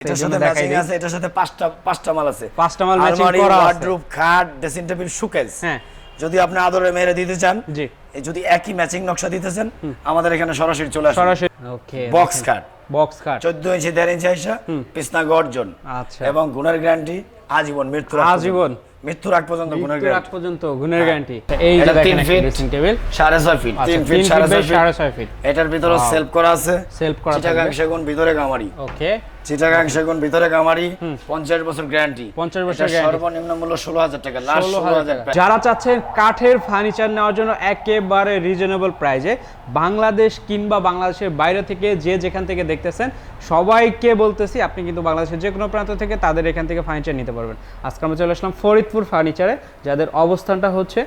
এটার সাথে ম্যাচিং আছে এটার সাথে পাঁচটা পাঁচটা মাল আছে। পাঁচটা মাল matching করা আছে। ওয়ার্ডরোব খাট ড্রেসিং টেবিল শোকেস হ্যাঁ। যদি আপনি আদরে মেরে দিতে চান জি। যদি একই ম্যাচিং নকশা দিতেছেন আমাদের এখানে সরাসরি চলে আসে সরাসরি ওকে বক্স খাট বক্স কাট চোদ্দ ইঞ্চি দেড় ইঞ্চি আইসা পিসনা গর্জন। আচ্ছা। এবং গুণের গ্যারান্টি আজীবন মৃত্যুর আজীবন? মৃত্যুর আগ পর্যন্ত গুণের মৃত্যুর আগ পর্যন্ত গুণের গ্যারান্টি এই যে দেখেন ড্রেসিং টেবিল সাড়ে ছয় ফিট আচ্ছা তিন তিন ফিট ফিট সাড়ে বাই ছয় ফিট সাড়ে ছয় ফিট এটার ভিতরে সেলফ করা আছে। সেলফ করা সেগুন ভিতরে কামারি ওকে চিটাগাং সেগুন ভিতরে কামারি পঞ্চাশ বছর গ্যারান্টি। 50 বছর। সর্বনিম্ন মূল্য ষোলো হাজার টাকা লাস্ট ষোলো ষোলো হাজার হাজার টাকা। যারা চাচ্ছেন কাঠের ফার্নিচার নেওয়ার জন্য একেবারে রিজনেবল প্রাইজে বাংলাদেশ কিংবা বাংলাদেশের বাইরে থেকে যে যেখান থেকে দেখতেছেন সবাইকে বলতেছি আপনি কিন্তু বাংলাদেশের যে কোনো প্রান্ত থেকে তাদের এখান থেকে ফার্নিচার নিতে পারবেন। আজকে আমরা চলে আসলাম ফরিদপুর ফার্নিচারে যাদের অবস্থানটা হচ্ছে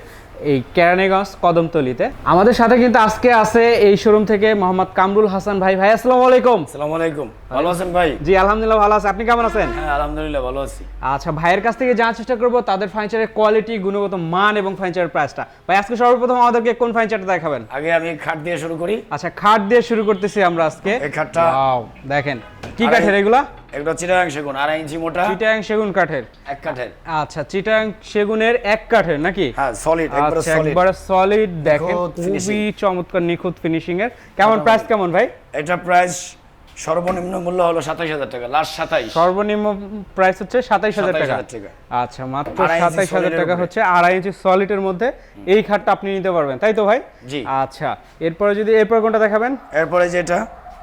এই কেরানীগঞ্জ কদমতলিতে। আমাদের সাথে কিন্তু আজকে আছে এই শোরুম থেকে মোহাম্মদ কামরুল হাসান ভাই। ভাই আসসালামু আলাইকুম। আসসালামু আলাইকুম। ভালো আছেন ভাই? জি আলহামদুলিল্লাহ ভালো আছে। আপনি কেমন আছেন? হ্যাঁ আলহামদুলিল্লাহ ভালো আছি। আচ্ছা ভাইয়ের কাছ থেকে জানার চেষ্টা করব তাদের ফার্নিচারের কোয়ালিটি গুণগত মান এবং ফার্নিচারের প্রাইসটা ভাই আজকে সর্বপ্রথম আমাদেরকে কোন ফার্নিচারটা দেখাবেন? আগে আমি খাট দিয়ে শুরু করি। আচ্ছা খাট দিয়ে শুরু করতেছি আমরা আজকে। এই খাটটা- দেখেন। কি কাঠের এগুলা? একটা চিটাগাং সেগুন আড়াই ইঞ্চি মোটা চিটাং সেগুন কাঠের। এক কাঠের। আচ্ছা চিটাং সেগুনের এক কাঠের নাকি? হ্যাঁ সলিড একবারে সলিড একবারে সলিড দেখেন খুবই চমৎকার নিখুঁত ফিনিশিং এর। কেমন প্রাইস কেমন ভাই? এটা প্রাইস সর্বনিম্ন মূল্য হলো সাতাইশ হাজার টাকা লাস্ট সাতাইশ। সর্বনিম্ন প্রাইস হচ্ছে সাতাইশ হাজার টাকা। আচ্ছা মাত্র সাতাইশ হাজার টাকা হচ্ছে আড়াই ইঞ্চি সলিডের মধ্যে। এই খাটটা আপনি নিতে পারবেন তাই তো ভাই? জি। আচ্ছা এরপরে যদি এরপর কোনটা দেখাবেন? এরপরে যেটা?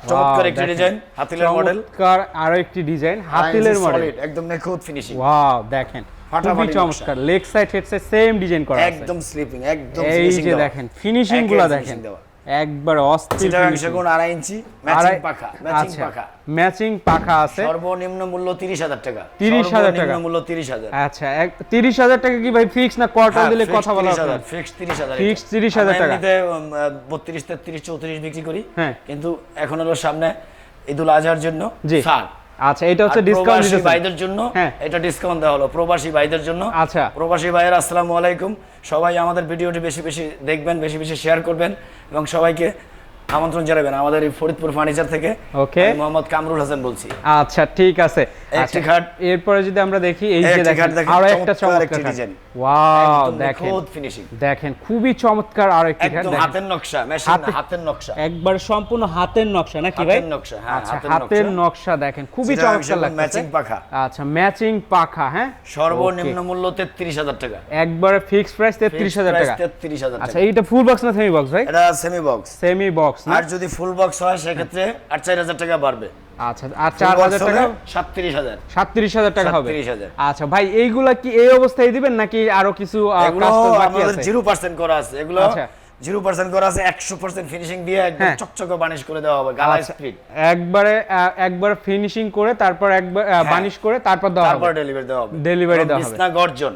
চমৎকার একটি ডিজাইন হাতিলের মডেল চমৎকার আরও একটি ডিজাইন হাতিলের মডেল একদম নিখুঁত ফিনিশিং ওয়াও দেখেন খুবই চমৎকার। Leg side head side same design করা আছে। একদম স্লিপিং একদম এই যে দেখেন ফিনিশিংগুলো দেখেন। দেওয়া। একবার অস্থির finishing। সেগুন আড়াই ইঞ্চি ম্যাচিং পাখা ম্যাচিং আচ্ছা পাখা। ম্যাচিং পাখা আছে। সর্বনিম্ন মূল্য তিরিশ হাজার টাকা। 30,000 টাকা। সর্বনিম্ন মূল্য তিরিশ হাজার। আচ্ছা তিরিশ হাজার টাকা কি ভাই ফিক্স না কোয়ার্টার দিলে কথা বলা হবে? তিরিশ হাজার Fixed 30,000 টাকা। বত্রিশ তেত্রিশ চৌত্রিশ বিক্রি করি। হ্যাঁ। কিন্তু এখন হলো সামনে ঈদুল আজহার জন্য জি। ছাড় আচ্ছা এটা হচ্ছে ডিসকাউন্ট প্রবাসী ভাইদের জন্য হ্যাঁ। এটা ডিসকাউন্ট দেওয়া হলো প্রবাসী ভাইদের জন্য। আচ্ছা। প্রবাসী ভাইয়ের আসসালামু আলাইকুম। সবাই আমাদের ভিডিওটি বেশি বেশি দেখবেন বেশি বেশি শেয়ার করবেন এবং সবাইকে আমন্ত্রণ জানাবেন আমাদের এই ফরিদপুর ফার্নিচার থেকে. আমি মোহাম্মদ কামরুল হাসান বলছি। আচ্ছা ঠিক আছে। একটি আচ্ছা, খাট। এরপরে যদি আমরা দেখি এই যে দেখেন আরও একটা চমৎকার একটি ওয়াও দেখেন। নিখুঁত ফিনিশিং দেখেন খুবই চমৎকার আরও একটি খাট একদম হাতের নকশা মেশিন হাতে- হাতের নকশা। একবার সম্পূর্ণ হাতের নকশা নাকি ভাই? হাতের নকশা, হ্যাঁ, আচ্ছা হাতের নকশা। দেখেন খুবই চমৎকার লাগছে matching পাখা। আচ্ছা ম্যাচিং পাখা হ্যাঁ? সর্বনিম্ন মূল্য তেত্রিশ হাজার টাকা। একবারে ফিক্সড প্রাইস তেত্রিশ হাজার টাকা। তেত্রিশ হাজার আচ্ছা টাকা। এইটা ফুল বক্স না সেমি বক্স ভাই? এটা সেমি বক্স সেমি বক্স না? আর যদি ফুল বক্স হয় সেক্ষেত্রে আর চার হাজার টাকা বাড়বে। আচ্ছা আর চার হাজার টাকা? সাতত্রিশ হাজার। সাতত্রিশ হাজার টাকা হবে? 37,000 আচ্ছা ভাই এইগুলা কি এই অবস্থায় দিবেন নাকি আরও কিছু আমাদের? জিরো পার্সেন্ট করা আছে। এগুলো আচ্ছা। জিরো পার্সেন্ট করা আছে একশো পার্সেন্ট ফিনিশিং দিয়ে একদম হ্যাঁ। চকচকে বানিশ করে দেওয়া হবে গালা আচ্ছা, স্পিড একবারে একবার ফিনিশিং করে তারপর একবার বানিশ করে তারপর দেওয়া হ্যাঁ। তারপর ডেলিভারি দেওয়া হবে। এবং দেওয়া হবে। বিছনা গর্জন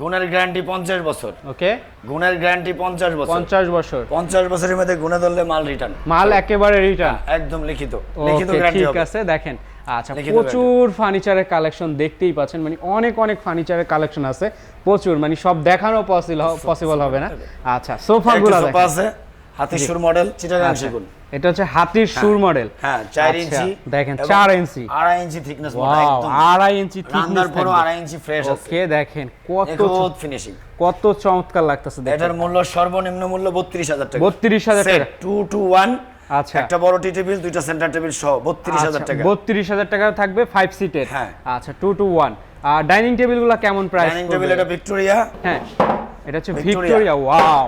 গুণের গ্যারান্টি পঞ্চাশ বছর। ওকে গুণের গ্যারান্টি পঞ্চাশ বছর। পঞ্চাশ বছর। পঞ্চাশ বছরের মধ্যে গুণে ধরলে মাল রিটার্ন মাল একেবারে রিটার্ন একদম লিখিত। লিখিত গ্যারান্টি ঠিক আছে দেখেন। আচ্ছা প্রচুর ফার্নিচারের কালেকশন দেখতেই পাচ্ছেন। মানে অনেক অনেক ফার্নিচারের কালেকশন আছে। প্রচুর মানে সব দেখানো পসিবল হবে না। আচ্ছা সোফাগুলো সোফা আছে হাতির সুর মডেল চিটাগাং সেগুন এটা হচ্ছে হাতির সুর মডেল হ্যাঁ চার আচ্ছা, ইঞ্চি দেখেন এবং চার ইঞ্চি। আড়াই ইঞ্চি থিকনেস ওয়াও আড়াই ইঞ্চি রান্নার thickness পরও থাকবে। ইঞ্চি ফ্রেশ আছে। ওকে দেখেন কত ফিনিশিং কত চমৎকার লাগতেছে দেখেন এটার মূল্য সর্বনিম্ন মূল্য বত্রিশ হাজার টাকা। 32,000 টাকা। টু টু ওয়ান আচ্ছা। একটা বড় টি টেবিল দুইটা সেন্টার টেবিল সহ বত্রিশ হাজার টাকা। বত্রিশ হাজার টাকা থাকবে ফাইভ সিটের হ্যাঁ। আচ্ছা টু টু ওয়ান আর ডাইনিং টেবিলগুলো কেমন প্রাইস ডাইনিং টেবিল এটা ভিক্টোরিয়া হ্যাঁ এটা হচ্ছে ভিক্টোরিয়া ওয়াও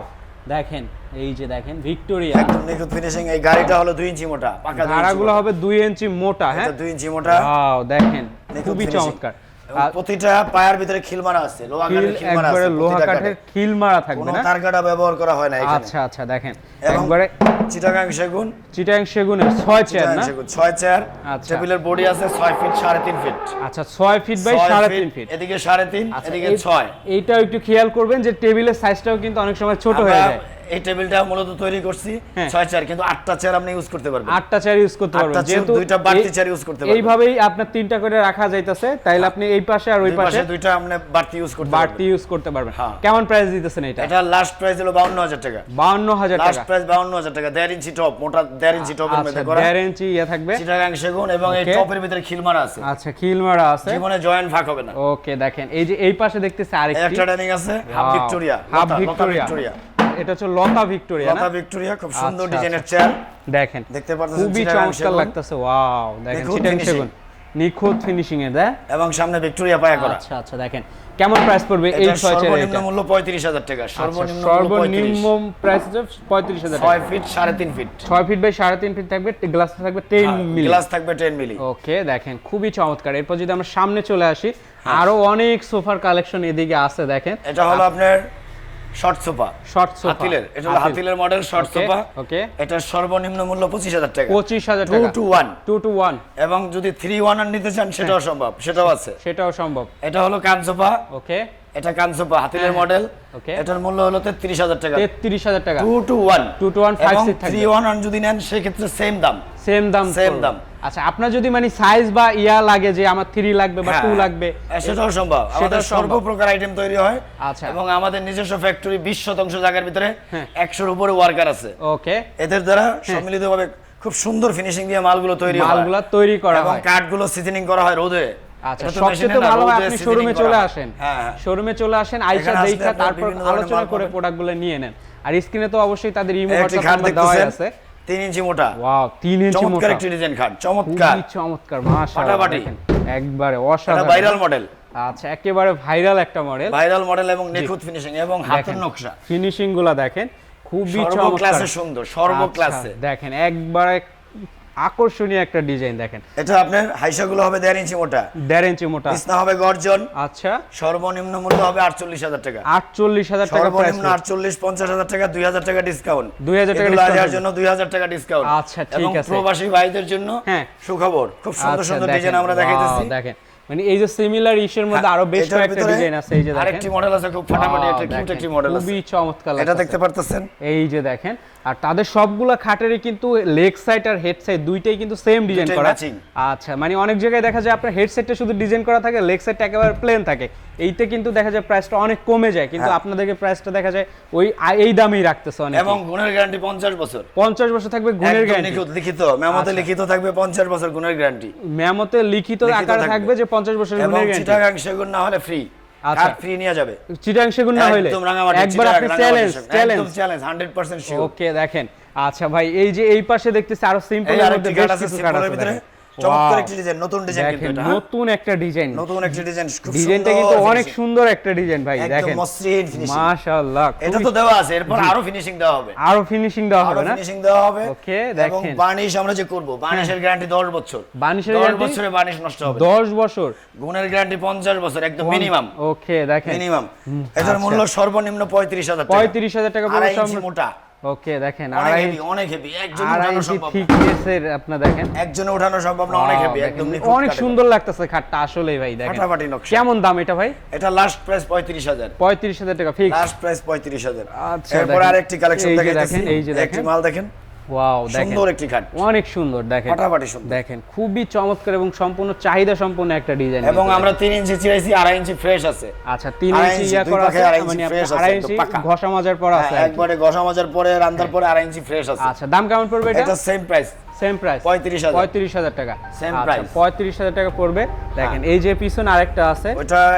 দেখেন এই যে দেখেন ভিক্টোরিয়া একদম নিখুঁত ফিনিশিং এই গাড়িটা হলো দুই ইঞ্চি মোটা পাকা ধারাগুলো হবে দুই ইঞ্চি মোটা হ্যাঁ? এটা দুই ইঞ্চি মোটা। ওয়াও দেখেন খুবই চমৎকার। প্রতিটা পায়ার ভিতরে খিল মারা আছে লোহা কাঠের খিল মারা আছে লোহা কাঠের খিল মারা থাকবে না? তার কাটা ব্যবহার করা হয় না এখানে। আচ্ছা আচ্ছা দেখেন। একবারে চিটাগাং সেগুন। চিটাং সেগুনের ছয় চেয়ার না? সেগুন ছয় চেয়ার। আচ্ছা। টেবিলের বডি আছে ছয় ফিট সাড়ে তিন ফিট। আচ্ছা ছয় ফিট বাই ছয় সাড়ে তিন ফিট। এদিকে সাড়ে তিন আচ্ছা, এদিকে এই- ছয়। এইটাও একটু খেয়াল করবেন যে টেবিলের সাইজটাও কিন্তু অনেক সময় ছোট হয়ে যায়। এই টেবিলটা মূলত তৈরি করছি হ্যাঁ। ছয় চেয়ার কিন্তু আটটা চেয়ার আপনি ইউজ করতে পারবেন। আটটা চেয়ার ইউজ করতে পারবেন। যেহেতু দুইটা বাড়তি চেয়ার use করতে পারবেন। এইভাবেই আপনার তিনটা করে রাখা যাইতেছে তাইলে আপনি এই পাশে আর ওই পাশে দুইটা আপনি বাড়তি ইউজ করতে বাড়তি ইউজ করতে পারবেন। হ্যাঁ। কেমন প্রাইস দিতেছেন এটা এটা লাস্ট প্রাইস হলো বাউন্ন হাজার টাকা। বাউন্ন হাজার লাস্ট প্রাইস বাউন্ন হাজার টাকা দেড় ইঞ্চি টপ মোটা দেড় ইঞ্চি টপের আচ্ছা মধ্যে করা। দেড় ইঞ্চি ইয়ে থাকবে। চিটাগাং সেগুন এবং এই টপের ভিতরে খিলমারা আছে। আচ্ছা খিলমারা আছে। জীবনে জয়েন্ট ফাঁক হবে না। ওকে দেখেন এই যে এই পাশে দেখতেছি আরেকটি। একটা ডাইনিং আছে হাফ ভিক্টোরিয়া হাফ ভিক্টোরিয়া। এটা হচ্ছে লতা ভিক্টোরিয়া না? লতা ভিক্টোরিয়া খুব সুন্দর আচ্ছা, ডিজাইনের আচ্ছা। চেয়ার দেখেন দেখতে পারতেছেন খুবই চমৎকার লাগতেছে ওয়াও। দেখেন চিটাং। সেগুন। নিখুঁত ফিনিশিং এ দেয় এবং সামনে ভিক্টোরিয়া পায়া করা। আচ্ছা আচ্ছা দেখেন। কেমন প্রাইস পড়বে এই ছয় চেয়ারের সর্বনিম্ন মূল্য পঁয়ত্রিশ হাজার টাকা। আচ্ছা, সর্বনিম্ন সর্বনিম্ন প্রাইস হচ্ছে পঁয়ত্রিশ হাজার টাকা। ছয় ফিট সাড়ে তিন ফিট ছয় ফিট বাই সাড়ে তিন ফিট থাকবে গ্লাস থাকবে টেন মিলি গ্লাস থাকবে টেন মিলি ওকে দেখেন খুবই চমৎকার। এরপর যদি আমরা সামনে চলে আসি আরও অনেক সোফার কালেকশন এদিকে আছে দেখেন। এটা হলো আপনার শর্ট সোফা। Short sofa. হাতিলের এটা হলো হাতিলের মডেল শর্ট সোফা। ওকে। এটা সর্বনিম্ন মূল্য পঁচিশ হাজার টাকা। পঁচিশ হাজার টু টাকা two one two two one এবং যদি থ্রি ওয়ান নিতে চান সেটাও সম্ভব। সেটাও আছে। সেটাও সম্ভব। এটা হলো কান সোফা। ওকে। এটা কান সোফা হাতিলের মডেল ওকে। এটার মূল্য হলো তেত্রিশ হাজার টাকা। তেত্রিশ হাজার টাকা। Two two one two two one five এবং সিট থ্রি থাকবে ওয়ান যদি নেন সেক্ষেত্রে সেম দাম। সেম দাম পড়বে। দাম। আচ্ছা আপনার যদি মানে সাইজ বা ইয়া লাগে যে আমার থ্রি লাগবে বা টু হ্যাঁ, লাগবে হ্যাঁ, সেটাও সম্ভব। আমাদের সর্বপ্রকার আইটেম তৈরি হয় আচ্ছা। এবং আমাদের নিজস্ব ফ্যাক্টরি বিশ শতাংশ জায়গার ভিতরে হ্যাঁ। একশোর উপরে ওয়ার্কার আছে। ওকে। এদের দ্বারা সম্মিলিতভাবে খুব সুন্দর ফিনিশিং দিয়ে মালগুলো তৈরি হয়। মালগুলা তৈরি করা এবং কাঠগুলো সিজনিং করা হয় রোদে। আচ্ছা সবচেয়ে তো এ ভালো আপনি শোরুমে চলে আসেন। হ্যাঁ, হ্যাঁ। শোরুমে চলে আসেন আইসা তারপর আলোচনা করে। প্রোডাক্টগুলো নিয়ে নেন। আর স্ক্রিনে তো অবশ্যই তাদের ইমো হোয়াটসঅ্যাপ নাম্বার দেওয়াই আছে। দেখতেছেন তিন ইঞ্চি মোটা। ওয়াও 3 ইঞ্চি চমৎকার মোটা। একটি ডিজাইন খাট চমৎকার। চমৎকার মাশাআল্লাহ। একবারে অসাধারণ। ভাইরাল মডেল আচ্ছা একেবারে ভাইরাল একটা মডেল ভাইরাল মডেল এবং নিখুঁত ফিনিশিং এবং হাতের নকশা। ফিনিশিংগুলা দেখেন খুবই চমৎকার। সুন্দর সর্বক্লাসে। ক্লাসে দেখেন একবারে আকর্ষণীয় একটা ডিজাইন দেখেন। এটা আপনার হাইসাগুলো হবে দেড় ইঞ্চি মোটা। দেড় ইঞ্চি মোটা। বিছনা হবে গর্জন। আচ্ছা। সর্বনিম্ন মূল্য হবে আটচল্লিশ হাজার টাকা। আটচল্লিশ হাজার টাকা সর্বনিম্ন আটচল্লিশ পঞ্চাশ হাজার টাকা দুই হাজার টাকা ডিসকাউন্ট 2000 টাকা এগুলো discount জন্য দুই হাজার টাকা ডিসকাউন্ট আচ্ছা, ঠিক আছে। প্রবাসী ভাইদের জন্য হ্যাঁ। সুখবর। খুব সুন্দর আচ্ছা, সুন্দর ডিজাইন আমরা দেখাইতেছি। দেখেন। মানে এই যে সিমিলার ইস্যুর মধ্যে আরও বেশ কয়েকটা ডিজাইন আছে এই যে দেখেন। আরেকটি মডেল আছে খুব ফাটাফাটি একটা কিউট একটি মডেল আছে। খুবই চমৎকার এটা দেখতে পারতেছেন? এই যে দেখেন। আর তাদের সবগুলা খাটেরই কিন্তু লেগ সাইড আর হেড সাইড দুইটাই কিন্তু সেম ডিজাইন করা। আচ্ছা মানে অনেক জায়গায় দেখা যায় আপনার হেড সেটটা শুধু ডিজাইন করা থাকে লেগ সাইডটা একেবারে প্লেন থাকে এইতে কিন্তু দেখা যায় প্রাইসটা অনেক কমে যায় কিন্তু হ্যাঁ। আপনাদেরকে প্রাইসটা দেখা যায় ওই এই দামেই রাখতেছে অনেক এবং গুণের গ্যারান্টি পঞ্চাশ বছর পঞ্চাশ বছর থাকবে গুণের গ্যারান্টি লিখিত মেমোতে লিখিত থাকবে পঞ্চাশ বছর গুণের গ্যারান্টি মেমোতে লিখিত আকারে থাকবে। যে পঞ্চাশ বছরের গুণের গ্যারান্টি এবং চিটাগাং সেগুন না হলে ফ্রি আচ্ছা। কার্ড ফ্রি নিয়ে যাবে। চিটাং সেগুন না হইলে? একদম রাঙামাটি একবার আপনি চ্যালেঞ্জ চ্যালেঞ্জ একদম চ্যালেঞ্জ 100% শিওর ওকে দেখেন। আচ্ছা ভাই এই যে এই পাশে দেখতেছি আরও সিম্পল এর মধ্যে বেশ কিছু কার্ড আছে। চমৎকার একটি ডিজাইন নতুন ডিজাইন কিন্তু এটা হ্যাঁ? নতুন একটা ডিজাইন নতুন একটি ডিজাইন খুব ডিজাইনটা কিন্তু অনেক সুন্দর একটা ডিজাইন ভাই একদম মসৃণ ফিনিশিং মাশাআল্লাহ এটা তো দেওয়া আছে এরপর আরও ফিনিশিং দেওয়া হবে। আরও ফিনিশিং দেওয়া হবে না? ফিনিশিং দেওয়া হবে। এবং দেখেন। বার্নিশ আমরা যে করব বার্নিশের গ্যারান্টি 10 বছর। বার্নিশের 10 বছরে বার্নিশ নষ্ট হবে। 10 বছর। গুণের গ্যারান্টি 50 বছর একদম মিনিমাম ওকে দেখেন। মিনিমাম এটার আচ্ছা। মূল্য সর্বনিম্ন 35000 টাকা। 35000 টাকা পড়বে মোটা। ওকে দেখেন আড়াই অনেক হেভি একজন উঠানো সম্ভব না। থিকনেসের আপনি দেখেন। একজনে উঠানো সম্ভব না অনেক হেভি একদম অনেক সুন্দর লাগতেছে খাটটা আসলেই ভাই দেখেন। ফাটাফাটি নকশা। কেমন দাম এটা ভাই? এটা লাস্ট প্রাইস 35000 পঁয়ত্রিশ হাজার টাকা ফিক্স লাস্ট প্রাইস 35000 আচ্ছা, এরপর আরেকটি কালেকশন দেখেন, এই যে একটি দেখেন। মাল দেখেন। ওয়াও সুন্দর একটি খাট। অনেক সুন্দর দেখেন। ফাটাফাটি সুন্দর। দেখেন খুবই চমৎকার এবং সম্পূর্ণ চাহিদা সম্পন্ন একটা ডিজাইন এবং আমরা 3 ইঞ্চি চিরাইছি আড়াই ইঞ্চি ফ্রেশ আছে। আচ্ছা তিন ইঞ্চি ইঞ্চি, ইয়া করা আছে মানে fresh আছে, আড়াই একদম ইঞ্চি ঘষা মাজার পর আছে হ্যাঁ, আর কি। একবারে ঘষা মাজার পরে রান্দার পরে আড়াই ইঞ্চি ফ্রেশ আছে। আচ্ছা দাম কেমন পড়বে এটা? এটা সেম প্রাইস সেম প্রাইস 35,000 পঁয়ত্রিশ হাজার টাকা। Same price. পঁয়ত্রিশ হাজার টাকা পড়বে। দেখেন এই যে পিছনে আরেকটা আছে।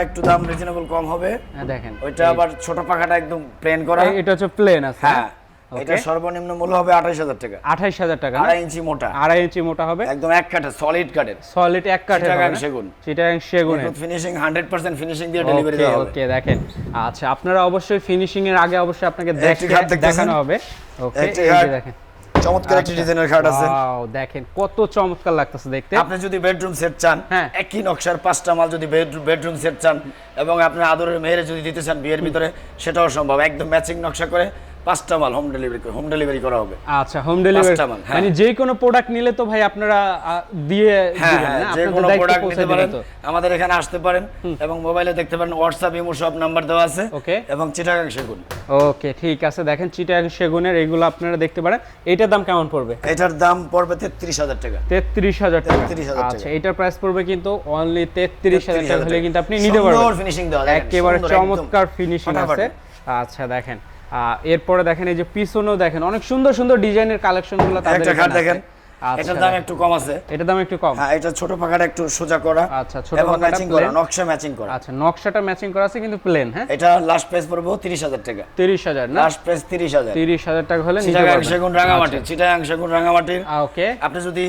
একটু দাম রিজনেবল কম হবে। হ্যাঁ, দেখেন ওইটা আবার ছোট পাখাটা একদম প্লেন করা। এটা হচ্ছে প্লেন আছে। হ্যাঁ এটা সর্বনিম্ন মূল্য হবে 28000 টাকা। আঠাইশ হাজার টাকা আড়াই ইঞ্চি মোটা। আড়াই ইঞ্চি মোটা হবে? একদম এক কাঠে সলিড কাঠের। সলিড এক কাঠের? সেগুন। চিটাগাং সেগুনের। ফিনিশিং 100% ফিনিশিং দিয়ে ডেলিভারি দেওয়া হবে। ওকে দেখেন। আচ্ছা আপনারা অবশ্যই ফিনিশিং এর আগে অবশ্যই আপনাকে? দেখানো হবে। ওকে দেখেন। চমৎকার একটি আচ্ছা। ডিজাইনের খাট আছে। দেখেন কত চমৎকার লাগতেছে দেখতে। আপনি যদি বেডরুম সেট চান হ্যাঁ। একই নকশার পাঁচটা মাল যদি বেডরুম সেট চান এবং আপনার আদরের মেয়েরে যদি দিতে চান বিয়ের ভিতরে সেটাও সম্ভব। একদম ম্যাচিং নকশা করে পাঁচটা মাল হোম ডেলিভারি হোম ডেলিভারি করা হবে। আচ্ছা হোম ডেলিভারি পাঁচটা মাল, হ্যাঁ। মানে যে কোনো প্রোডাক্ট নিলে তো ভাই আপনারা দিয়ে হ্যাঁ দিবেন হ্যাঁ যে কোনো প্রোডাক্ট নিতে পারেন আমাদের এখানে আসতে পারেন এবং মোবাইলে দেখতে পারেন হোয়াটসঅ্যাপ ইমো সব নাম্বার দেওয়া আছে ওকে। এবং চিটাগাং সেগুন। ওকে ঠিক আছে। দেখেন চিটাং সেগুনের এইগুলো আপনারা দেখতে পারেন। এটার দাম কেমন পড়বে? এটার দাম পড়বে তেত্রিশ হাজার টাকা। তেত্রিশ হাজার টাকা। 33,000 টাকা। আচ্ছা এটার প্রাইস পড়বে কিন্তু অনলি তেত্রিশ হাজার টাকা হলে কিন্তু আপনি নিতে পারবেন। সুন্দর ফিনিশিং দেওয়া একেবারে চমৎকার ফিনিশিং আছে। আচ্ছা দেখেন। এরপরে দেখেন এই যে পিছনেও দেখেন অনেক সুন্দর সুন্দর ডিজাইনের কালেকশনগুলো তাদের একটা খাট দেখেন। আচ্ছা, এটার দাম একটু কম আছে। এটার দাম একটু কম? হ্যাঁ এটা ছোট পাখাটা একটু সোজা করা আচ্ছা, ছোট এবং ম্যাচিং করা নকশা ম্যাচিং করা। আচ্ছা নকশাটা ম্যাচিং করা আছে কিন্তু প্লেন হ্যাঁ? এটা লাস্ট প্রাইস পড়বে তিরিশ হাজার টাকা। তিরিশ হাজার না? লাস্ট প্রাইস তিরিশ হাজার। তিরিশ হাজার টাকা হলে নিতে পারবেন। রাঙামাটি চিটাগাং সেগুন রাঙামাটির। ওকে। আপনি যদি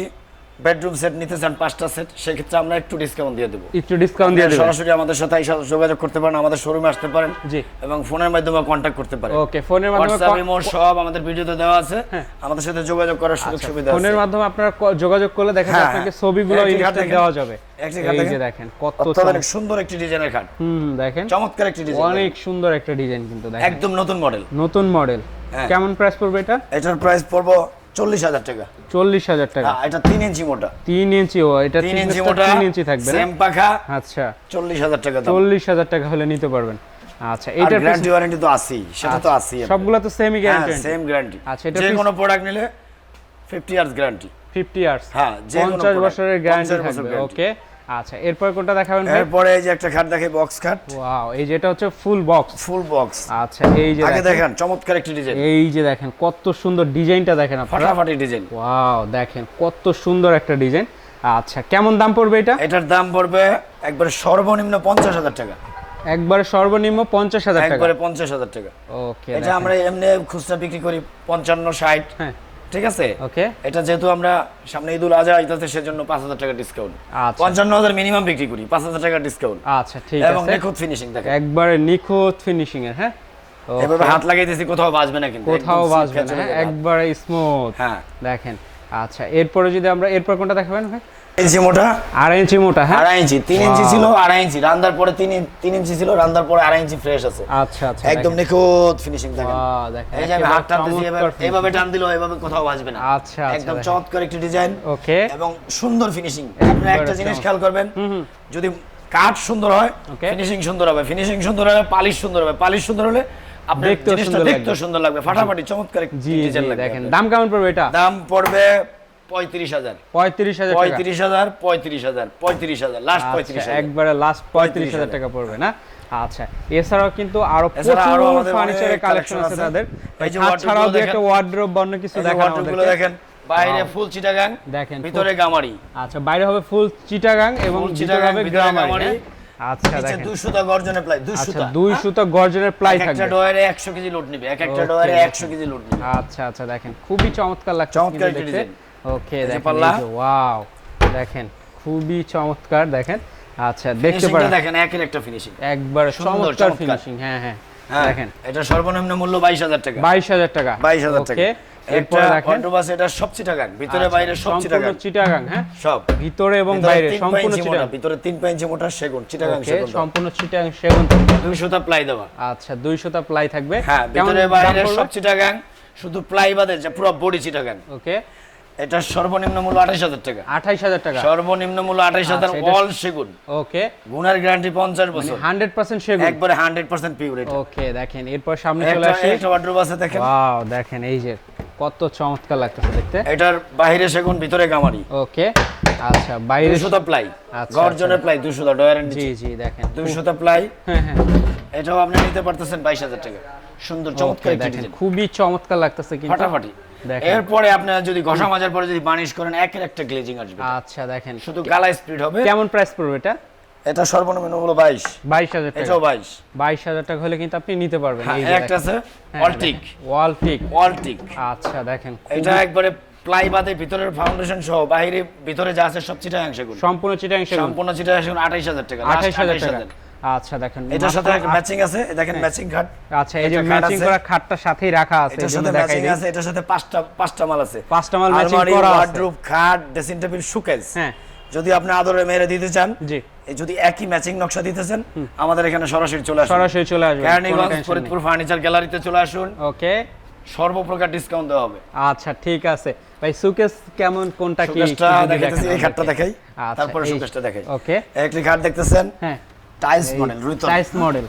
বেডরুম সেট নিতে চান পাঁচটা সেট সেক্ষেত্রে আমরা একটু ডিসকাউন্ট দিয়ে দেবো। একটু ডিসকাউন্ট দিয়ে দেবেন। সরাসরি আমাদের সাথে যোগাযোগ করতে পারেন আমাদের শোরুমে আসতে পারেন জি। এবং ফোনের মাধ্যমে কন্ট্যাক্ট করতে পারেন। ওকে ফোনের মাধ্যমে ক- ইমো সব আমাদের ভিডিওতে দেওয়া আছে। আমাদের সাথে যোগাযোগ করার সুযোগ সুবিধা আছে। ফোনের মাধ্যমে আপনারা যোগাযোগ করলে দেখা যাবে হ্যাঁ, আপনাকে হ্যাঁ। ছবিগুলো খাট দেওয়া যাবে। এই যে দেখেন। কত সুন্দর একটি ডিজাইনের খাট। হুম দেখেন। চমৎকার একটি ডিজাইন। অনেক সুন্দর একটা ডিজাইন কিন্তু দেখেন। একদম নতুন মডেল নতুন মডেল হ্যাঁ। কেমন প্রাইস পড়বে এটা? এটার প্রাইস পড়ব চল্লিশ হাজার টাকা। চল্লিশ হাজার টাকা। হ্যাঁ এটা তিন ইঞ্চি মোটা। তিন ইঞ্চি ও এটা তিন ইঞ্চি মোটা তিন ইঞ্চি থাকবে সেম পাখা আচ্ছা। চল্লিশ হাজার টাকা চল্লিশ হাজার টাকা হলে নিতে পারবেন। আচ্ছা এটা গ্যারান্টি ওয়ারেন্টি তো আছেই সেটা তো আছেই সবগুলা তো সেমই গ্যারান্টি সেম গ্যারান্টি আচ্ছা, এটা যে কোনো প্রোডাক্ট নিলে fifty years guarantee fifty years হ্যাঁ যে কোনো পঞ্চাশ product, বছরের গ্যারান্টি থাকবে ওকে আচ্ছা এরপর কোনটা দেখাবেন এরপরে এই যে একটা খাট দেখে বক্স খাট। ওয়াও এই যেটা হচ্ছে ফুল বক্স ফুল বক্স আচ্ছা এই যে আগে দেখেন। দেখেন চমৎকার একটি ডিজাইন এই যে দেখেন কত সুন্দর ডিজাইনটা দেখেন আপনারা। ফাটাফাটি ডিজাইন ওয়াও দেখেন কত সুন্দর একটা ডিজাইন আচ্ছা কেমন দাম পড়বে এটা? এটার দাম পড়বে একবারে সর্বনিম্ন পঞ্চাশ হাজার টাকা। একবারে সর্বনিম্ন পঞ্চাশ হাজার টাকা। একবারে পঞ্চাশ হাজার টাকা। ওকে এটা আমরা এমনি খুচরা বিক্রি করি পঞ্চান্ন ষাট। হ্যাঁ। ঠিক আছে? ওকে এটা যেহেতু আমরা সামনে ঈদুল আজহা আইতাছে সেজন্য পাঁচ হাজার টাকা ডিসকাউন্ট আচ্ছা। পঞ্চান্ন হাজার মিনিমাম বিক্রি করি পাঁচ হাজার টাকা ডিসকাউন্ট আচ্ছা ঠিক আছে। এবং নিখুঁত ফিনিশিং দেখেন। একবারে নিখুঁত ফিনিশিং এর হ্যাঁ? এভাবে হাত লাগাইতেছি কোথাও বাজবে না কিন্তু কোথাও বাজবে না হ্যাঁ? একবারে স্মুথ হ্যাঁ। দেখেন আচ্ছা এরপরে যদি আমরা এরপর কোনটা দেখাবেন ভাই? ইঞ্চি মোটা? আড়াই ইঞ্চি মোটা হ্যাঁ? আড়াই ইঞ্চি তিন ইঞ্চি ছিল আড়াই ইঞ্চি। রান্দার পরে তিন তিন ইঞ্চি ছিল রান্দার পরে আড়াই ইঞ্চি ফ্রেশ আছে। আচ্ছা আচ্ছা একদম নিখুঁত ফিনিশিং দেখেন, এই যে আমি একেবারে হাত টানতেছি এভাবে টান দিলেও এভাবে কোথাও বাজবে না। আচ্ছা, আচ্ছা, একদম চমৎকার একটি ডিজাইন ওকে এবং সুন্দর ফিনিশিং আপনি একটা জিনিস খেয়াল করবেন যদি কাঠ সুন্দর হয়. ফিনিশিং সুন্দর হবে। ফিনিশিং সুন্দর হলে পালিশ সুন্দর হবে। পালিশ সুন্দর হলে আপনার জিনিসটা সুন্দর লাগবে। সুন্দর লাগবে। ফাটাফাটি চমৎকার একটি ডিজাইন লাগবে দেখেন। দাম কেমন পড়বে এটা? দাম পড়বে পঁয়ত্রিশ হাজার পঁয়ত্রিশ হাজার পঁয়ত্রিশ হাজার পঁয়ত্রিশ হাজার পঁয়ত্রিশ হাজার লাস্ট পঁয়ত্রিশ একবারে লাস্ট পঁয়ত্রিশ হাজার টাকা পড়বে না আচ্ছা এছাড়াও কিন্তু আরও প্রচুর ফার্নিচারের কালেকশন আছে আছে। তাদের এই যে খাট wardrobe ছাড়াও দুই একটা দেখেন। ওয়ার্ড্রোব বর্ণ কিছু এই যে দেখান wardrobe গুলো আমাদেরকে। দেখেন বাইরে ফুল চিটাগাং দেখেন, ভিতরে গামারি আচ্ছা বাইরে হবে ফুল চিটাগাং এবং চিটাগাং, গামারি। হ্যাঁ? আচ্ছা দেখেন দুই সুতা গর্জনে প্লাই দুই আচ্ছা সুতা দুই সুতো গর্জনের প্লাই এক একটা ডয়ারে একশো কেজি লোড নিবে এক একটা ডয়ারে দেখেন। একশো কেজি লোড নিবে আচ্ছা আচ্ছা দেখেন খুবই চমৎকার লাগছে চমৎকার দেখতে। ওকে দেখেন ওয়াও দেখেন খুবই চমৎকার দেখেন। আচ্ছা দেখতে পারেন। দেখেন একের একটা ফিনিশিং একবার সুন্দর, চমৎকার। ফিনিশিং হ্যাঁ হ্যাঁ হ্যাঁ দেখেন। এটা সর্বনিম্ন মূল্য বাইশ হাজার টাকা। বাইশ হাজার টাকা। বাইশ হাজার টাকা। এটা সব চিটাগাং ভিতরে আচ্ছা, বাইরে সব চিটাগাং। চিটাগাং হ্যাঁ? সব। ভিতরে এবং বাইরে সম্পূর্ণ চিটাগাং। ভিতরে তিন ইঞ্চি মোটা সেগুন চিটাগাং সেগুন। সম্পূর্ণ চিটাগাং সেগুন থাকবে। দুই প্লাই দেওয়া। আচ্ছা প্লাই থাকবে। হ্যাঁ ভিতরে বাইরে সব চিটাগাং শুধু প্লাই বাদে যে পুরো বডি চিটাগাং। ওকে এটা সর্বনিম্ন মূল্য আঠাশ হাজার টাকা। আঠাইশ হাজার টাকা। সর্বনিম্ন মূল্য আঠাশ হাজার এটা- অল সেগুন। ওকে। গুনার গ্যারান্টি পঞ্চাশ বছর। হান্ড্রেড পার্সেন্ট সেগুন। একবারে হান্ড্রেড পার্সেন্ট পিওর এটা। ওকে দেখেন এরপর সামনে চলে আসি। একটা ওয়ার্ড্রোব আছে দেখেন। ওয়াও দেখেন এই যে কত চমৎকার লাগতেছে দেখতে। এটার বাইরে সেগুন ভিতরে গামারি। ওকে আচ্ছা বাইরে দুশোটা প্লাই আচ্ছা, গর্জনের প্লাই দুশোটা ডয়ারের জি নিচে। জি দেখেন। দুশোটা প্লাই হ্যাঁ হ্যাঁ। এটাও আপনি নিতে পারতেছেন বাইশ হাজার টাকা। সুন্দর চমৎকার খুবই চমৎকার লাগতেছে কিন্তু। ফাটাফাটি। এরপরে আপনার যদি ঘষা মাজার পরে যদি বানিশ করেন একের একটা গ্লেজিং আসবে। আচ্ছা দেখেন। শুধু গালা স্পিড হবে। কেমন প্রাইস পড়বে এটা? এটা সর্বনিম্ন হলো বাইশ। বাইশ হাজার টাকা। এটাও বাইশ। বাইশ হাজার টাকা হলে কিন্তু আপনি নিতে পারবেন। হ্যাঁ এই একটা আছে অল্টিক ওয়াল টিক অল্টিক আচ্ছা দেখেন। এটা একবারে প্লাই বাদে ভিতরের ফাউন্ডেশন সহ বাইরে ভিতরে যা আছে সব চিটা সম্পূর্ণ চিটাং সম্পূর্ণ চিটা আঠাইশ হাজার টাকা। আঠাইশ হাজার 28,000 টাকা। আচ্ছা দেখেন এটার সাথে মাত্র ম্যাচিং আছে এই দেখেন ম্যাচিং খাট আচ্ছা এই যে ম্যাচিং করা খাটটার সাথেই রাখা আছে এটার সাথে ম্যাচিং আছে এটার সাথে পাঁচটা পাঁচটা মাল আছে। পাঁচটা মাল ম্যাচিং করা আছে। ওয়ার্ডরোব খাট ড্রেসিং টেবিল শোকেস হ্যাঁ। যদি আপনি আদরে মেরে দিতে চান জি। যদি একই ম্যাচিং নকশা দিতে চান আমাদের এখানে সরাসরি চলে আসুন। সরাসরি চলে আসবে কেরানীগঞ্জ ফরিদপুর ফার্নিচার গ্যালারিতে চলে আসুন। ওকে। সর্বপ্রকার ডিসকাউন্ট দেওয়া হবে। আচ্ছা ঠিক আছে। ভাই সুকেস কেমন কোনটা কি একটু খাটটা দেখাই। আচ্ছা, তারপরে সুকেশটা দেখাই। ওকে। একটি খাট দেখতেছেন। হ্যাঁ। টাইলস মডেল টাইস মডেল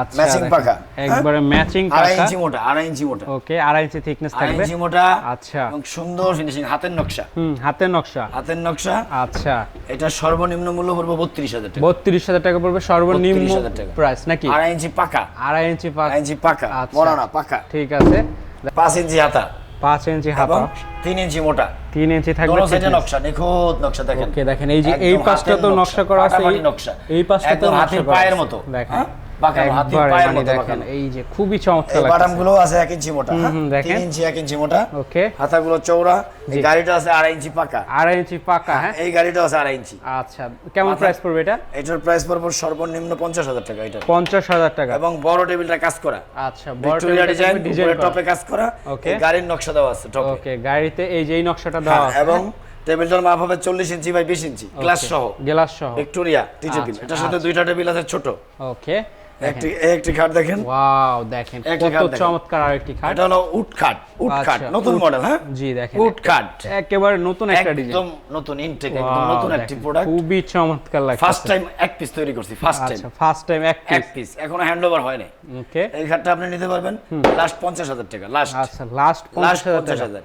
আচ্ছা দেখেন। পাকা? একবারে ম্যাচিং পাকা ইঞ্চি মোটা আড়াই ইঞ্চি মোটা। ওকে আড়াই ইঞ্চি থিকনেস থাকবে। ইঞ্চি মোটা আচ্ছা। এবং সুন্দর ফিনিশিং হাতের নকশা। হুম হাতের নকশা। হাতের নকশা। আচ্ছা। এটা সর্বনিম্ন মূল্য পড়বে বত্রিশ হাজার টাকা। বত্রিশ হাজার টাকা পড়বে সর্বনিম্ন 32,000। প্রাইস নাকি? আড়াই ইঞ্চি পাকা আড়াই ইঞ্চি পাকা আড়াই ইঞ্চি পাকা আচ্ছা। মরানা পাকা ঠিক আছে। পাঁচ ইঞ্চি হাতা। পাঁচ ইঞ্চি হাতা তিন ইঞ্চি মোটা। তিন ইঞ্চি থাকবে নকশা নিখুঁত নকশা দেখেন। ওকে দেখেন এই যে এই পাশটা তো নকশা করা আছে এই- নকশা। এই পাশটা তো হাতের পায়ের মতো। দেখেন। হ্যাঁ? মানে মতো দেখেন বাঁকানো। এই যে খুবই চমৎকার এই লাগছে আছে এক ইঞ্চি মোটা হ্যাঁ? হুম, দেখেন। তিন ইঞ্চি এক ইঞ্চি মোটা। ওকে। হাতাগুলো চৌড়া এই গাড়িটা আছে আড়াই ইঞ্চি পাকা। আড়াই ইঞ্চি পাকা হ্যাঁ এই গাড়িটা আছে আড়াই ইঞ্চি। আচ্ছা কেমন প্রাইস পড়বে এটা? এটার প্রাইস পড়বে সর্বনিম্ন পঞ্চাশ হাজার টাকা এটা পঞ্চাশ হাজার টাকা। এবং বড় টেবিলটা কাজ করা। আচ্ছা বড় ভিক্টোরিয়া ডিজাইন ডিজাইন উপরে টপে কাজ করা। এই গাড়ির নকশা দেওয়া আছে টপে। ওকে গাড়িতে এই যে এই নকশাটা দেওয়া আছে হ্যাঁ, এবং টেবিলটার মাপ হবে চল্লিশ ইঞ্চি বাই বিশ ইঞ্চি গ্লাস সহ। গ্লাস সহ। Victoria tea table. আচ্ছা, এটার সাথে দুইটা টেবিল আছে ছোট। ওকে। একটি একটি খাট দেখেন। ওয়াও দেখেন কত খাট। চমৎকার খাট। এটা হলো উড খাট উড খাট আচ্ছা, নতুন মডেল হ্যাঁ? জি দেখেন উড খাট। একেবারে নতুন একটা ডিজাইন একদম নতুন ইনটেক একদম নতুন একটি প্রোডাক্ট খুবই চমৎকার লাগছে। ফার্স্ট টাইম এক পিস তৈরি করছি ফার্স্ট টাইম আচ্ছা ফার্স্ট টাইম এক এক পিস এখনও হ্যান্ড ওভার হয়নি। ওকে এই খাটটা আপনি নিতে পারবেন লাস্ট পঞ্চাশ হাজার টাকা লাস্ট আচ্ছা লাস্ট লাস্ট 50000 হাজার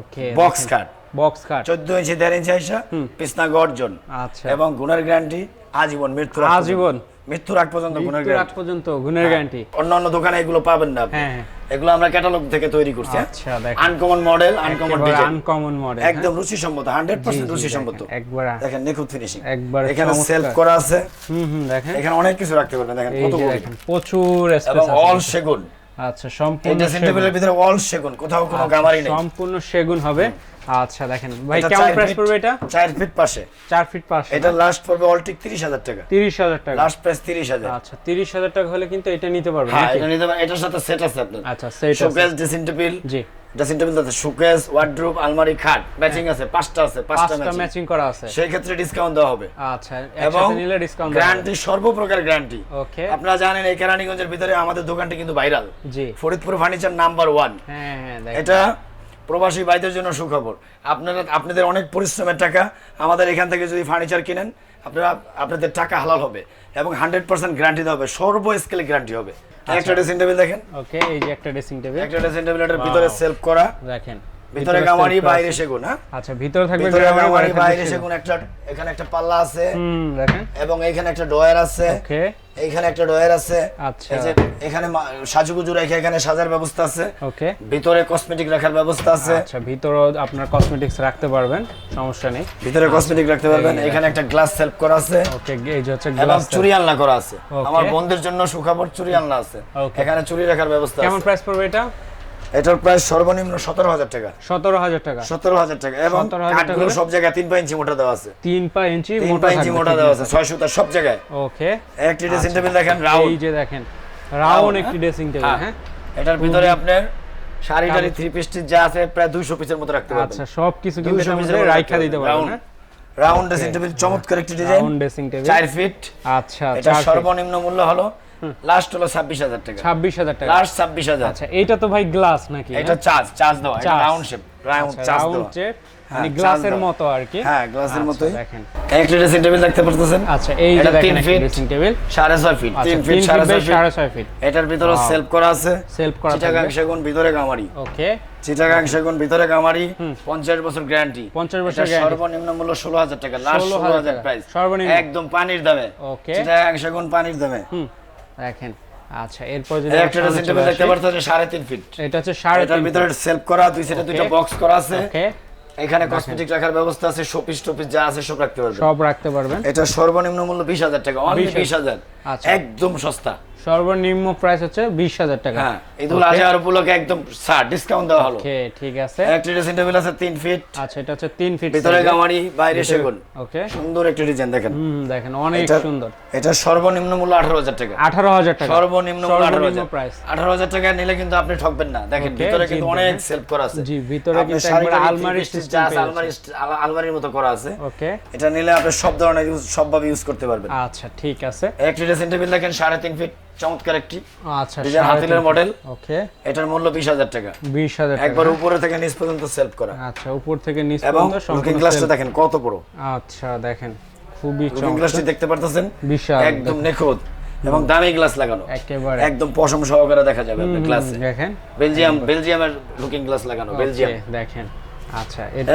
ওকে বক্স খাট। বক্স কাট চোদ্দ ইঞ্চি দেড় ইঞ্চি আইসা পিসনা গর্জন। আচ্ছা। এবং গুণের গ্যারান্টি আজীবন পর্যন্ত। আজীবন? মৃত্যুর আগ পর্যন্ত গুণের মৃত্যুর আগ পর্যন্ত গুণের গ্যারান্টি অন্য অন্য দোকানে এগুলো পাবেন না আপনি। হ্যাঁ। হ্যাঁ এগুলো আমরা ক্যাটালগ থেকে তৈরি করছি আচ্ছা, দেখেন। Uncommon model uncommon design uncommon model একদম রুচি সম্মত হান্ড্রেড পার্সেন্ট রুচি সম্মত একবার দেখেন নিখুঁত ফিনিশিং একবারে এখানে সেলফ করা আছে। হুম হুম দেখেন। এখানে অনেক কিছু রাখতে পারবেন দেখেন কত বড় প্রচুর স্পেস অল সেগুন। আচ্ছা সম্পূর্ণ ড্রেসিং সেগুন। টেবিলের ভিতরে অল সেগুন কোথাও কোনো গামারি নেই। সম্পূর্ণ সেগুন হবে। আচ্ছা দেখেন। ভাই কেমন প্রাইস পড়বে এটা? চার ফিট পাশে। চার ফিট পাঁচ এটা লাস্ট পড়বে অলটিক তিরিশ হাজার টাকা। তিরিশ হাজার টাকা। লাস্ট প্রাইস তিরিশ হাজার। আচ্ছা তিরিশ হাজার টাকা হলে কিন্তু এটা নিতে পারবেন হ্যাঁ এটা নিতে পারেন এটার সাথে সেট আছে আপনার। আচ্ছা সেটা শোকেস ড্রেসিং টেবিল জি। ড্রেসিং টেবিল আছে। শোকেস ওয়ার্ড্রোব আলমারি খাট। ম্যাচিং আছে পাঁচটা আছে পাঁচটা ম্যাচিং করা আছে। সেই ক্ষেত্রে ডিসকাউন্ট দেওয়া হবে। আচ্ছা একসাথে নিলে ডিসকাউন্ট গ্যারান্টি সর্বপ্রকার গ্যারান্টি ওকে। আপনারা জানেন এই কেরানীগঞ্জের ভিতরে আমাদের দোকানটি কিন্তু ভাইরাল জি। ফরিদপুর ফার্নিচার নাম্বার ওয়ান হ্যাঁ হ্যাঁ এটা প্রবাসী ভাইদের জন্য সুখবর। আপনারা আপনাদের অনেক পরিশ্রমের টাকা আমাদের এখান থেকে যদি ফার্নিচার কিনেন আপনারা আপনাদের টাকা হালাল হবে এবং হান্ড্রেড পার্সেন্ট গ্যারান্টি দেওয়া হবে সর্ব স্কেলে গ্যারান্টি হবে। আচ্ছা। একটা ড্রেসিং টেবিল দেখেন। ওকে এই যে একটা ড্রেসিং টেবিল একটা ড্রেসিং টেবিল এটার ভিতরে সেলফ করা। দেখেন ভিতরে গামারি বাইরে সেগুন হ্যাঁ? আচ্ছা ভিতরে থাকবে গামারি, বাইরে সেগুন। সেগুন একটা এখানে একটা পাল্লা আছে। হুম দেখেন। এবং এখানে একটা ডয়ার আছে। ওকে। এইখানে একটা ডয়ার আছে। আচ্ছা। এখানে সাজুগুজু রেখে এখানে সাজার ব্যবস্থা আছে। ওকে। ভিতরে কসমেটিক রাখার ব্যবস্থা আছে। আচ্ছা ভিতরে আপনার কসমেটিক্স রাখতে পারবেন সমস্যা নেই। ভিতরে কসমেটিক রাখতে পারবেন। এখানে একটা গ্লাস সেলফ করা আছে। ওকে এই যে হচ্ছে গ্লাস চুরি আলনা করা আছে। আমার বন্ধুর জন্য সুখবর চুরি আলনা আছে. এখানে চুরি রাখার ব্যবস্থা আছে। কেমন প্রাইস পড়বে এটা? এটার প্রাইস সর্বনিম্ন সতেরো হাজার টাকা। সতেরো হাজার টাকা। সতেরো হাজার টাকা। এবং কাঠগুলো সব জায়গায় তিন পা ইঞ্চি মোটা দেওয়া আছে। তিন পা ইঞ্চি মোটা ইঞ্চি মোটা দেওয়া আছে। ছয় সুতা সব জায়গায়। ওকে। একটি ড্রেসিং টেবিল দেখেন রাউন্ড এই যে দেখেন রাউন্ড একটি হ্যাঁ? ড্রেসিং টেবিল হ্যাঁ। হ্যাঁ? এটার ভিতরে আপনার শাড়ি টাড়ি থ্রি পিস যা আছে প্রায় দুইশো পিসের মতো রাখতে পারবেন। আচ্ছা সব কিছু কিন্তু 200 পিসের রাইখা দিতে পারবেন। রাউন্ড হ্যাঁ? রাউন্ড ড্রেসিং টেবিল চমৎকার একটি ডিজাইন রাউন্ড ড্রেসিং টেবিল চার ফিট আচ্ছা এটা সর্বনিম্ন মূল্য হলো লাস্ট হলো ছাব্বিশ হাজার টাকা। ছাব্বিশ হাজার টাকা। লাস্ট ছাব্বিশ হাজার। আচ্ছা এইটা তো ভাই গ্লাস নাকি এটা চার্জ চার্জ দেওয়া এটা round shape round charge round দেওয়া। হ্যাঁ, মানে গ্লাসের মতো আর কি। হ্যাঁ গ্লাসের আচ্ছা, মতোই। দেখেন। একটি ড্রেসিং টেবিল দেখতে পারতেছেন? আচ্ছা এই যে এটা দেখেন ড্রেসিং টেবিল সাড়ে ছয় ফিট আচ্ছা তিন তিন ফিট ফিট সাড়ে বাই ছয় ফিট এটার ভিতরে সেলফ করা আছে। সেলফ করা চিটাগাং সেগুন ভিতরে গামারি। ওকে চিটাগাং সেগুন ভিতরে গামারি পঞ্চাশ বছর গ্যারান্টি 50 বছর guarantee। সর্বনিম্ন মূল্য ষোলো হাজার টাকা। লাস্ট 16,000 ষোলো হাজার টাকা। প্রাইস সর্বনিম্ন। একদম পানির দামে। ওকে চিটাগাং সেগুন পানির দামে। হুম। দেখেন আচ্ছা এরপর যদি একটা সামনে ড্রেসিং দেখতে পারতেছেন সাড়ে তিন ফিট এটা হচ্ছে সাড়ে এটার তিন ভিতরে সেলফ করা দুই সেটা দুইটা বক্স করা আছে। ওকে এখানে কসমেটিক রাখার ব্যবস্থা আছে শোপিস টপিস যা আছে সব রাখতে পারবেন। সব রাখতে পারবেন। এটা সর্বনিম্ন মূল্য বিশ হাজার টাকা অনলি 20,000 বিশ হাজার। আচ্ছা। একদম সস্তা। সর্বনিম্ন প্রাইস হচ্ছে বিশ হাজার টাকা। হ্যাঁ ঈদুল আজহার উপলক্ষে একদম ছাড় ডিসকাউন্ট দেওয়া হলো। ওকে ঠিক আছে। একটি ড্রেসিং টেবিল আছে তিন ফিট আচ্ছা এটা হচ্ছে তিন ফিট ভিতরে গামারি বাইরে সেগুন। ওকে সুন্দর একটি ডিজাইন দেখেন। হুম দেখেন অনেক সুন্দর। এটা সর্বনিম্ন মূল্য আঠারো হাজার টাকা। আঠারো হাজার টাকা। সর্বনিম্ন মূল্য আঠারো সর্বনিম্ন হাজার প্রাইস আঠারো হাজার টাকা নিলে কিন্তু আপনি ঠকবেন না। দেখেন ভিতরে কিন্তু অনেক সেলফ করা আছে। জি, ভিতরে কিন্তু শাড়ি আলমারি আছে, আলমারি আলমারির মতো করা আছে। ওকে এটা নিলে আপনি সব ধরনের ইউজ সবভাবে ইউজ করতে পারবেন। আচ্ছা ঠিক আছে। একটি ড্রেসিং টেবিল দেখেন সাড়ে তিন ফিট চমৎকার একটি আচ্ছা ডিজাইন হাতিলের মডেল ওকে এটার মূল্য বিশ হাজার টাকা। বিশ হাজার টাকা। একবার উপরে থেকে নিচ পর্যন্ত সেলফ করা। আচ্ছা উপর থেকে নিচ পর্যন্ত সম্পূর্ণ গ্লাসটা দেখেন কত বড়। আচ্ছা দেখেন খুবই চমৎকার। গ্লাসটি দেখতে পারতেছেন? বিশাল। একদম নিখুঁত এবং দামি গ্লাস লাগানো। একেবারে। একদম পশম সহকারে দেখা যাবে আপনার গ্লাসে দেখেন। বেলজিয়াম বেলজিয়ামের লুকিং গ্লাস লাগানো বেলজিয়াম দেখেন। আচ্ছা এটা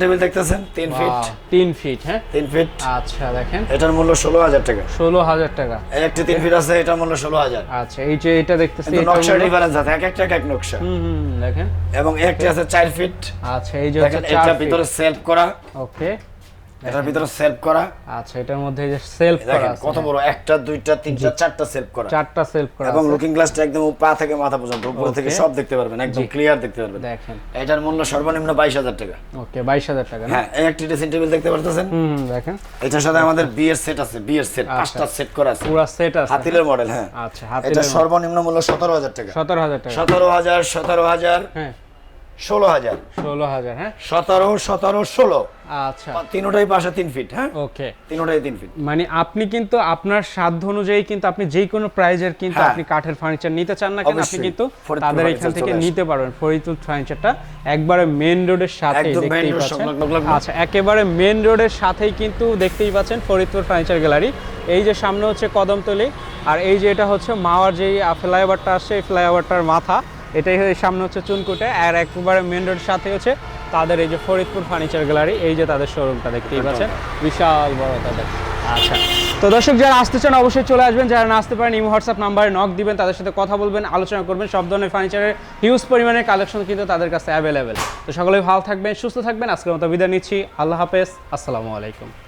টেবিল দেখতেছেন? তিন ফিট Wow, তিন ফিট হ্যাঁ? তিন ফিট আচ্ছা দেখেন। এটার মূল্য ষোলো হাজার টাকা। ষোলো হাজার টাকা। একটা তিন ফিট আছে এটার মূল্য ষোলো হাজার। আচ্ছা এই যে এটা দেখতেছি এটা নকশা ডিফারেন্স আছে এক একটা এক নকশা। হুম দেখেন। এবং একটি আছে চার ফিট আচ্ছা এই যে এটা ভিতরে সেলফ করা। ওকে এটার ভিতরে সেলফ করা। আচ্ছা এটার মধ্যে যে সেলফ করা আছে কত বড়? একটা দুইটা তিনটা চারটা সেলফ করা। চারটা সেলফ করা এবং লুকিং গ্লাসটা একদম পা থেকে মাথা পর্যন্ত উপরে থেকে সব দেখতে পারবেন একদম ক্লিয়ার দেখতে পারবেন। দেখেন। এটার মূল্য সর্বনিম্ন বাইশ হাজার টাকা। ওকে বাইশ হাজার টাকা না? হ্যাঁ এই একটি ড্রেসিং টেবিল দেখতে পারতেছেন? হুম দেখেন। এটার সাথে আমাদের বিয়ের সেট আছে বিয়ের সেট পাঁচটা সেট করা আছে। পুরা সেট আছে হাতিলের মডেল হ্যাঁ। আচ্ছা হাতিলের এটা সর্বনিম্ন মূল্য সতেরো হাজার টাকা। সতেরো হাজার টাকা। সতেরো হাজার সতেরো হাজার। হ্যাঁ। ষোলো হাজার। ষোলো হাজার হ্যাঁ? সতেরো সতেরো ষোলো। আচ্ছা। তিনোটাই পাশে তিন ফিট হ্যাঁ? ওকে। তিনোটাই তিন ফিট মানে আপনি কিন্তু আপনার সাধ্য অনুযায়ী কিন্তু আপনি যে কোনো প্রাইজের কিন্তু হ্যাঁ। আপনি কাঠের ফার্নিচার নিতে চান না কেন আপনি কিন্তু তাদের এখান থেকে নিতে পারবেন। ফরিদপুর ফার্নিচারটা একবারে মেন রোডের সাথে দেখতেই পাচ্ছেন। আচ্ছা একেবারে মেন রোডের সাথেই কিন্তু দেখতেই পাচ্ছেন ফরিদপুর ফার্নিচার গ্যালারি এই যে সামনে হচ্ছে কদমতলি আর এই যে এটা হচ্ছে মাওয়ার যেই ফ্লাইওভারটা আসছে এই ফ্লাইওভারটার মাথা। এটাই হচ্ছে সামনে হচ্ছে চুনকুটে আর একবারে মেন রোড সাথে হচ্ছে তাদের এই যে ফরিদপুর ফার্নিচার গ্যালারি এই যে তাদের শোরুমটা দেখতেই পাচ্ছেন। বিশাল বড় তাদের। আচ্ছা। তো দর্শক যারা আসতে চান অবশ্যই চলে আসবেন যারা না আসতে পারেন ইমো হোয়াটসঅ্যাপ নাম্বারে নক দিবেন তাদের সাথে কথা বলবেন আলোচনা করবেন সব ধরনের ফার্নিচারের হিউজ পরিমাণের কালেকশন কিন্তু তাদের কাছে অ্যাভেলেবেল তো সকলেই ভালো থাকবেন সুস্থ থাকবেন। আজকের মতো বিদায় নিচ্ছি। আল্লাহ হাফেজ। আসসালামু আলাইকুম।